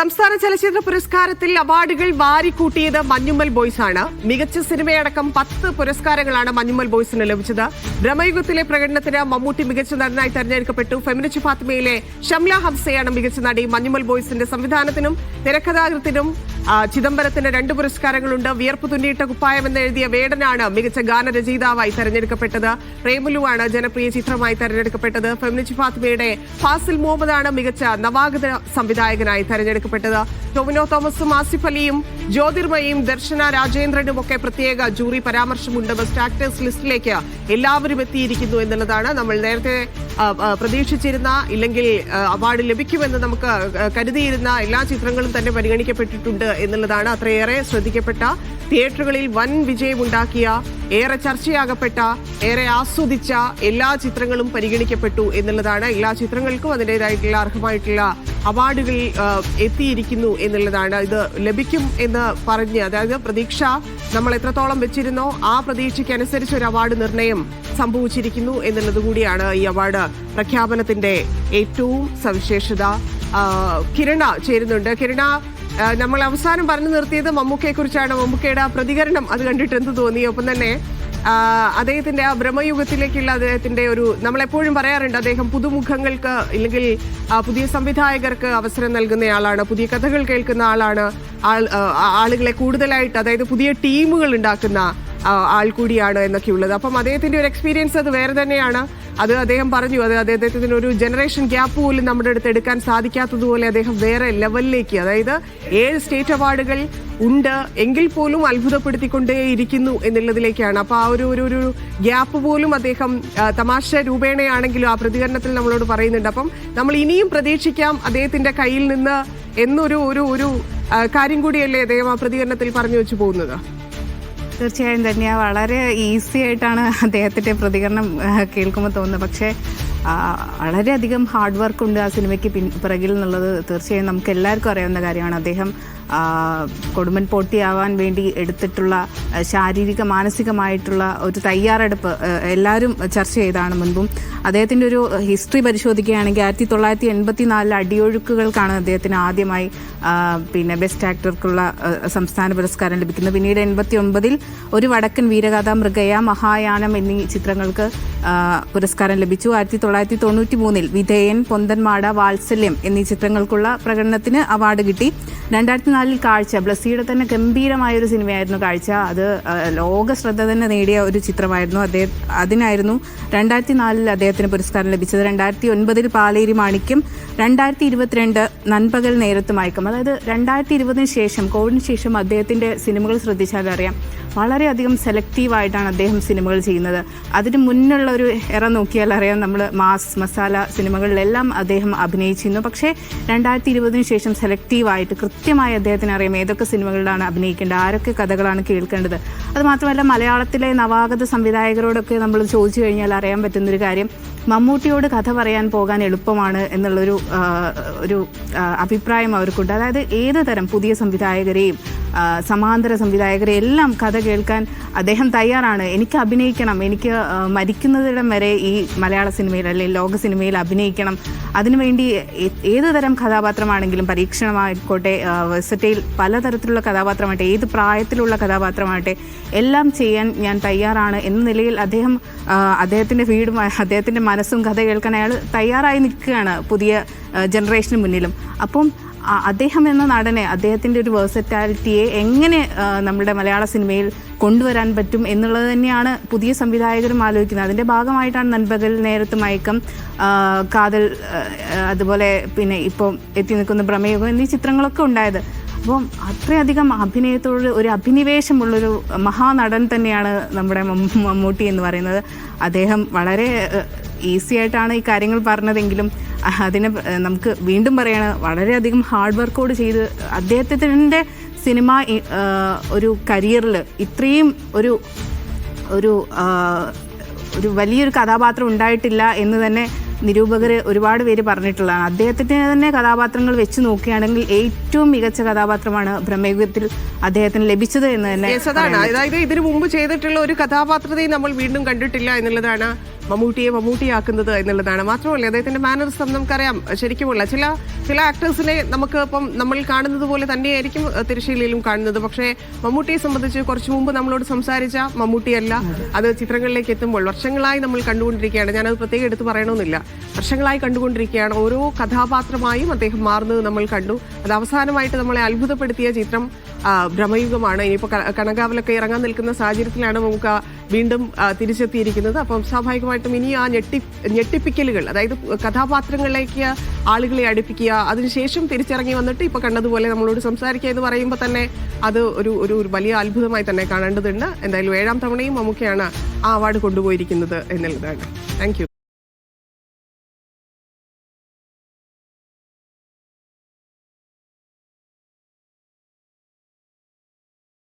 സംസ്ഥാന ചലച്ചിത്ര പുരസ്കാരത്തിൽ അവാർഡുകൾ വാരിക്കൂട്ടിയത് മഞ്ഞുമ്മൽ ബോയ്സ് ആണ് മികച്ച സിനിമയടക്കം പത്ത് പുരസ്കാരങ്ങളാണ് മഞ്ഞുമ്മൽ ബോയ്സിന് ലഭിച്ചത്. ബ്രഹ്മയുഗത്തിലെ പ്രകടനത്തിന് മമ്മൂട്ടി മികച്ച നടനായി തെരഞ്ഞെടുക്കപ്പെട്ടു. ഫെമിനിസ്റ്റ് ഫാത്തിമയിലെ ഷംല ഹംസയാണ് മികച്ച നടി മഞ്ഞുമ്മൽ ബോയ്സിന്റെ സംവിധാനത്തിനും തിരക്കഥാകൃത്തിനും ചിദംബരത്തിന് രണ്ട് പുരസ്കാരങ്ങളുണ്ട്. വിയർപ്പ് തുന്നിയിട്ട കുപ്പായം എന്ന് എഴുതിയ വേടനാണ് മികച്ച ഗാനരചയിതാവായി തെരഞ്ഞെടുക്കപ്പെട്ടത്. പ്രേമുലുവാണ് ജനപ്രിയ ചിത്രമായി തെരഞ്ഞെടുക്കപ്പെട്ടത്. ഫെമിനിസ്റ്റ് ഫാത്തിമയുടെ ഫാസിൽ മുഹമ്മദാണ് മികച്ച നവാഗത സംവിധായകനായി തെരഞ്ഞെടുക്കപ്പെട്ടത്. ടൊവിനോ തോമസും ആസിഫ് അലിയും ജ്യോതിർമയും ദർശന രാജേന്ദ്രനും ഒക്കെ പ്രത്യേക ജൂറി പരാമർശമുണ്ട്. ബെസ്റ്റ് ആക്ടേഴ്സ് ലിസ്റ്റിലേക്ക് എല്ലാവരും എത്തിയിരിക്കുന്നു എന്നുള്ളതാണ് നമ്മൾ നേരത്തെ പ്രതീക്ഷിച്ചിരുന്ന ഇല്ലെങ്കിൽ അവാർഡ് ലഭിക്കുമെന്ന് നമുക്ക് കരുതിയിരുന്ന എല്ലാ ചിത്രങ്ങളും തന്നെ പരിഗണിക്കപ്പെട്ടിട്ടുണ്ട് എന്നുള്ളതാണ് അത്രയേറെ ശ്രദ്ധിക്കപ്പെട്ട തിയേറ്ററുകളിൽ വൻ വിജയമുണ്ടാക്കിയ ഏറെ ചർച്ചയാകപ്പെട്ട ഏറെ ആസ്വദിച്ച എല്ലാ ചിത്രങ്ങളും പരിഗണിക്കപ്പെട്ടു എന്നുള്ളതാണ്. എല്ലാ ചിത്രങ്ങൾക്കും അതിന്റെതായിട്ടുള്ള അർഹമായിട്ടുള്ള അവാർഡുകൾ എത്തിയിരിക്കുന്നു എന്നുള്ളതാണ്. ഇത് ലഭിക്കും എന്ന് പറഞ്ഞ് അതായത് പ്രതീക്ഷ നമ്മൾ എത്രത്തോളം വെച്ചിരുന്നോ ആ പ്രതീക്ഷയ്ക്കനുസരിച്ച് ഒരു അവാർഡ് നിർണയം സംഭവിച്ചിരിക്കുന്നു എന്നുള്ളത് കൂടിയാണ് ഈ അവാർഡ് പ്രഖ്യാപനത്തിന്റെ ഏറ്റവും സവിശേഷത. കിരണ ചേരുന്നുണ്ട്. കിരണ നമ്മൾ അവസാനം പറഞ്ഞു നിർത്തിയത് മമ്മൂക്കയെ കുറിച്ചാണ് മമ്മൂക്കയുടെ ആ പ്രതികരണം അത് കണ്ടിട്ട് എന്ത് തോന്നി? ഒപ്പം തന്നെ അദ്ദേഹത്തിന്റെ ആ ബ്രഹ്മയുഗത്തിലേക്കുള്ള അദ്ദേഹത്തിന്റെ ഒരു നമ്മൾ എപ്പോഴും പറയാറുണ്ട് അദ്ദേഹം പുതുമുഖങ്ങൾക്ക് ഇല്ലെങ്കിൽ പുതിയ സംവിധായകർക്ക് അവസരം നൽകുന്ന ആളാണ് പുതിയ കഥകൾ കേൾക്കുന്ന ആളാണ് ആളുകളെ കൂടുതലായിട്ട് അതായത് പുതിയ ടീമുകൾ ഉണ്ടാക്കുന്ന ആൾ കൂടിയാണ് എന്നൊക്കെയുള്ളത് അപ്പം അദ്ദേഹത്തിന്റെ ഒരു എക്സ്പീരിയൻസ് അത് വേറെ തന്നെയാണ്. അത് അദ്ദേഹം പറഞ്ഞു അത് അദ്ദേഹത്തിന് ഒരു ജനറേഷൻ ഗ്യാപ്പ് പോലും നമ്മുടെ അടുത്ത് എടുക്കാൻ സാധിക്കാത്തതുപോലെ അദ്ദേഹം വേറെ ലെവലിലേക്ക് അതായത് ഏഴ് സ്റ്റേറ്റ് അവാർഡുകൾ ഉണ്ട് എങ്കിൽ പോലും അത്ഭുതപ്പെടുത്തിക്കൊണ്ടേയിരിക്കുന്നു എന്നുള്ളതിലേക്കാണ്. അപ്പൊ ആ ഒരു ഒരു ഒരു ഗ്യാപ്പ് പോലും അദ്ദേഹം തമാശ രൂപേണയാണെങ്കിലും ആ പ്രതികരണത്തിൽ നമ്മളോട് പറയുന്നുണ്ട്. അപ്പം നമ്മൾ ഇനിയും പ്രതീക്ഷിക്കാം അദ്ദേഹത്തിന്റെ കയ്യിൽ നിന്ന് എന്നൊരു ഒരു ഒരു കാര്യം കൂടിയല്ലേ അദ്ദേഹം ആ പ്രതികരണത്തിൽ പറഞ്ഞു വെച്ചു പോകുന്നത്. തീർച്ചയായും തന്നെയാ വളരെ ഈസി ആയിട്ടാണ് അദ്ദേഹത്തിന്റെ പ്രതികരണം കേൾക്കുമ്പോൾ തോന്നുന്നത്. പക്ഷേ വളരെയധികം ഹാർഡ് വർക്ക് ഉണ്ട് ആ സിനിമയ്ക്ക് പിൻ പിറകിൽ എന്നുള്ളത് തീർച്ചയായും നമുക്ക് എല്ലാവർക്കും അറിയാവുന്ന കാര്യമാണ്. അദ്ദേഹം കൊടുമ്പൻ പോട്ടിയാവാൻ വേണ്ടി എടുത്തിട്ടുള്ള ശാരീരിക മാനസികമായിട്ടുള്ള ഒരു തയ്യാറെടുപ്പ് എല്ലാവരും ചർച്ച ചെയ്താണ് മുൻപും. അദ്ദേഹത്തിന്റെ ഒരു ഹിസ്റ്ററി പരിശോധിക്കുകയാണെങ്കിൽ ആയിരത്തി തൊള്ളായിരത്തി എൺപത്തി നാലിൽ അടിയൊഴുക്കുകൾക്കാണ് അദ്ദേഹത്തിന് ആദ്യമായി പിന്നെ ബെസ്റ്റ് ആക്ടർക്കുള്ള സംസ്ഥാന പുരസ്കാരം ലഭിക്കുന്നത്. പിന്നീട് എൺപത്തി ഒൻപതിൽ ഒരു വടക്കൻ വീരകഥ മൃഗയ മഹായാനം എന്നീ ചിത്രങ്ങൾക്ക് പുരസ്കാരം ലഭിച്ചു. ആയിരത്തി തൊള്ളായിരത്തി തൊണ്ണൂറ്റി മൂന്നിൽ വിധേയൻ പൊന്തൻമാട വാത്സല്യം എന്നീ ചിത്രങ്ങൾക്കുള്ള പ്രകടനത്തിന് അവാർഡ് കിട്ടി. രണ്ടായിരത്തി നാലിൽ കാഴ്ച. ബ്ലസ്സിയുടെ തന്നെ ഗംഭീരമായ ഒരു സിനിമയായിരുന്നു കാഴ്ച. അത് ലോക ശ്രദ്ധ തന്നെ നേടിയ ഒരു ചിത്രമായിരുന്നു. അദ്ദേഹം അതിനായിരുന്നു രണ്ടായിരത്തി നാലിൽ അദ്ദേഹത്തിന് പുരസ്കാരം ലഭിച്ചത്. രണ്ടായിരത്തി ഒൻപതിൽ പാലേരി മാണിക്യം രണ്ടായിരത്തി ഇരുപത്തിരണ്ട് നൻപകൽ നേരത്ത് മയക്കം. അതായത് രണ്ടായിരത്തി ഇരുപതിന് ശേഷം കോവിഡിന് ശേഷം അദ്ദേഹത്തിന്റെ സിനിമകൾ ശ്രദ്ധിച്ചാൽ അറിയാം. വളരെയധികം സെലക്റ്റീവായിട്ടാണ് അദ്ദേഹം സിനിമകൾ ചെയ്യുന്നത്. അതിന് മുന്നുള്ള ഒരു എറ നോക്കിയാൽ അറിയാം നമ്മൾ മാസ് മസാല സിനിമകളിലെല്ലാം അദ്ദേഹം അഭിനയിച്ചിരുന്നു. പക്ഷേ രണ്ടായിരത്തി ഇരുപതിന് ശേഷം സെലക്റ്റീവായിട്ട് കൃത്യമായി അദ്ദേഹത്തിന് അറിയാം ഏതൊക്കെ സിനിമകളിലാണ് അഭിനയിക്കേണ്ടത് ആരൊക്കെ കഥകളാണ് കേൾക്കേണ്ടത്. അത് മാത്രമല്ല മലയാളത്തിലെ നവാഗത സംവിധായകരോടൊക്കെ നമ്മൾ ചോദിച്ചു കഴിഞ്ഞാൽ അറിയാൻ പറ്റുന്നൊരു കാര്യം മമ്മൂട്ടിയോട് കഥ പറയാൻ പോകാൻ എളുപ്പമാണ് എന്നുള്ളൊരു ഒരു അഭിപ്രായം അവർക്കുണ്ട്. അതായത് ഏത് തരം പുതിയ സംവിധായകരെയും സമാന്തര സംവിധായകരെ എല്ലാം കഥ കേൾക്കാൻ അദ്ദേഹം തയ്യാറാണ്. എനിക്ക് അഭിനയിക്കണം. എനിക്ക് മരിക്കുന്നതിടം വരെ ഈ മലയാള സിനിമയിൽ അല്ലെങ്കിൽ ലോക സിനിമയിൽ അഭിനയിക്കണം. അതിനുവേണ്ടി ഏത് തരം കഥാപാത്രമാണെങ്കിലും പരീക്ഷണമായിക്കോട്ടെ വെസറ്റയിൽ പലതരത്തിലുള്ള കഥാപാത്രമാകട്ടെ ഏത് പ്രായത്തിലുള്ള കഥാപാത്രമാകട്ടെ എല്ലാം ചെയ്യാൻ ഞാൻ തയ്യാറാണ് എന്ന നിലയിൽ അദ്ദേഹം അദ്ദേഹത്തിന്റെ വീടും അദ്ദേഹത്തിന്റെ മനസ്സും കഥ കേൾക്കാൻ അയാൾ തയ്യാറായി നിൽക്കുകയാണ് പുതിയ ജനറേഷന് മുന്നിലും. അപ്പം അദ്ദേഹം എന്ന നടനെ അദ്ദേഹത്തിന്റെ ഒരു വേഴ്സറ്റാലിറ്റിയെ എങ്ങനെ നമ്മുടെ മലയാള സിനിമയിൽ കൊണ്ടുവരാൻ പറ്റും എന്നുള്ളത് തന്നെയാണ് പുതിയ സംവിധായകരും ആലോചിക്കുന്നത്. അതിന്റെ ഭാഗമായിട്ടാണ് നൻപകൽ നേരത്തെ മയക്കം കാതൽ അതുപോലെ പിന്നെ ഇപ്പോൾ എത്തി നിൽക്കുന്ന പ്രമേയം എന്നീ ചിത്രങ്ങളൊക്കെ ഉണ്ടായത്. അപ്പം അത്രയധികം അഭിനയത്തോട് ഒരു അഭിനിവേശമുള്ളൊരു മഹാനടൻ തന്നെയാണ് നമ്മുടെ മമ്മൂട്ടി എന്ന് പറയുന്നത്. അദ്ദേഹം വളരെ ഈസി ആയിട്ടാണ് ഈ കാര്യങ്ങൾ പറഞ്ഞതെങ്കിലും അതിന് നമുക്ക് വീണ്ടും പറയാണ് വളരെയധികം ഹാർഡ് വർക്കോട് ചെയ്ത് അദ്ദേഹത്തിന്റെ സിനിമ ഒരു കരിയറിൽ ഇത്രയും ഒരു ഒരു ഒരു വലിയൊരു കഥാപാത്രം ഉണ്ടായിട്ടില്ല എന്ന് തന്നെ നിരൂപകർ ഒരുപാട് പേര് പറഞ്ഞിട്ടുള്ളതാണ്. അദ്ദേഹത്തിന്റെ തന്നെ കഥാപാത്രങ്ങൾ വെച്ച് നോക്കുകയാണെങ്കിൽ ഏറ്റവും മികച്ച കഥാപാത്രമാണ് ബ്രഹ്മയുഗത്തിൽ അദ്ദേഹത്തിന് ലഭിച്ചത് എന്ന് തന്നെ അതാണ്. അതായത് ഇതിനു മുമ്പ് ചെയ്തിട്ടുള്ള ഒരു കഥാപാത്രത്തെയും നമ്മൾ വീണ്ടും കണ്ടിട്ടില്ല എന്നുള്ളതാണ് മമ്മൂട്ടിയെ മമ്മൂട്ടിയാക്കുന്നത് എന്നുള്ളതാണ്. മാത്രമല്ല അദ്ദേഹത്തിന്റെ മാനറിസം നമുക്കറിയാം. ശരിക്കുമുള്ള ചില ചില ആക്ടേഴ്സിനെ നമുക്ക് ഇപ്പം നമ്മൾ കാണുന്നത് പോലെ തന്നെയായിരിക്കും തിരശ്ശീലയിലും കാണുന്നത്. പക്ഷേ മമ്മൂട്ടിയെ സംബന്ധിച്ച് കുറച്ചു മുമ്പ് നമ്മളോട് സംസാരിച്ച മമ്മൂട്ടിയല്ല. അത് ചിത്രങ്ങളിലേക്ക് എത്തുമ്പോൾ വർഷങ്ങളായി നമ്മൾ കണ്ടുകൊണ്ടിരിക്കുകയാണ്. ഞാനത് പ്രത്യേകം എടുത്തു പറയണമെന്നില്ല. വർഷങ്ങളായി കണ്ടുകൊണ്ടിരിക്കുകയാണ്. ഓരോ കഥാപാത്രമായും അദ്ദേഹം മാറുന്നത് നമ്മൾ കണ്ടു. അത് അവസാനമായിട്ട് നമ്മളെ അത്ഭുതപ്പെടുത്തിയ ചിത്രം ഭ്രമയുഗമാണ്. ഇനിയിപ്പോൾ കണകാവലൊക്കെ ഇറങ്ങാൻ നിൽക്കുന്ന സാഹചര്യത്തിലാണ് നമുക്ക് വീണ്ടും തിരിച്ചെത്തിയിരിക്കുന്നത്. അപ്പം സ്വാഭാവികമായിട്ടും ഇനി ആ ഞെട്ടി ഞെട്ടിപ്പിക്കലുകൾ അതായത് കഥാപാത്രങ്ങളിലേക്ക് ആളുകളെ അടുപ്പിക്കുക അതിനുശേഷം തിരിച്ചിറങ്ങി വന്നിട്ട് ഇപ്പൊ കണ്ടതുപോലെ നമ്മളോട് സംസാരിക്കുക എന്ന് പറയുമ്പോൾ തന്നെ അത് ഒരു ഒരു വലിയ അത്ഭുതമായി തന്നെ കാണേണ്ടതുണ്ട്. എന്തായാലും ഏഴാം തവണയും മമ്മൂക്കയാണ് ആ അവാർഡ് കൊണ്ടുപോയിരിക്കുന്നത് എന്നുള്ളതാണ്. താങ്ക്